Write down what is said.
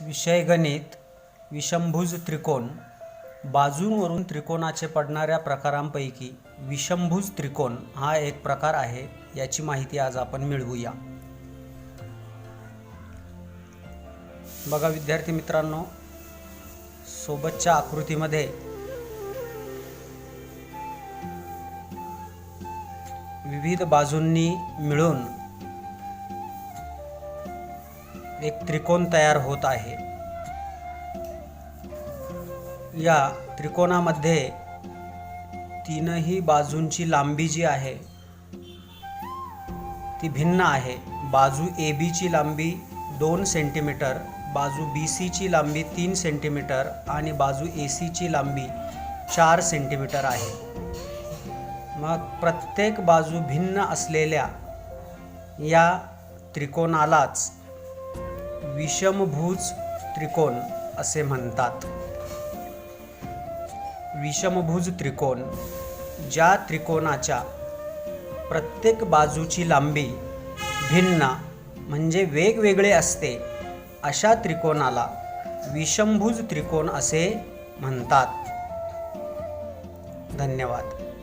विषय गणित विषमभुज त्रिकोण बाजूंवरून त्रिकोणाचे पडणाऱ्या प्रकारांपैकी विषमभुज त्रिकोण हा एक प्रकार आहे याची माहिती आज आपण मिळवूया. बघा विद्यार्थी मित्रांनो सोबतच्या आकृतीमध्ये विविध बाजूंनी मिळून एक त्रिकोण तयार होत आहे. या त्रिकोणामध्ये तीनही बाजूंची लांबी जी आहे ती भिन्न आहे. बाजू ए बीची लांबी दोन सेंटीमीटर बाजू बी सीची लांबी तीन सेंटीमीटर आणि बाजू ए सीची लांबी चार सेंटीमीटर आहे. मग प्रत्येक बाजू भिन्न असलेल्या या त्रिकोणालाच विषमभुज त्रिकोण असे म्हणतात. विषमभुज त्रिकोण ज्या त्रिकोणाच्या प्रत्येक बाजूची लांबी भिन्न म्हणजे वेगवेगळे असते अशा त्रिकोणाला विषमभुज त्रिकोण असे म्हणतात. धन्यवाद.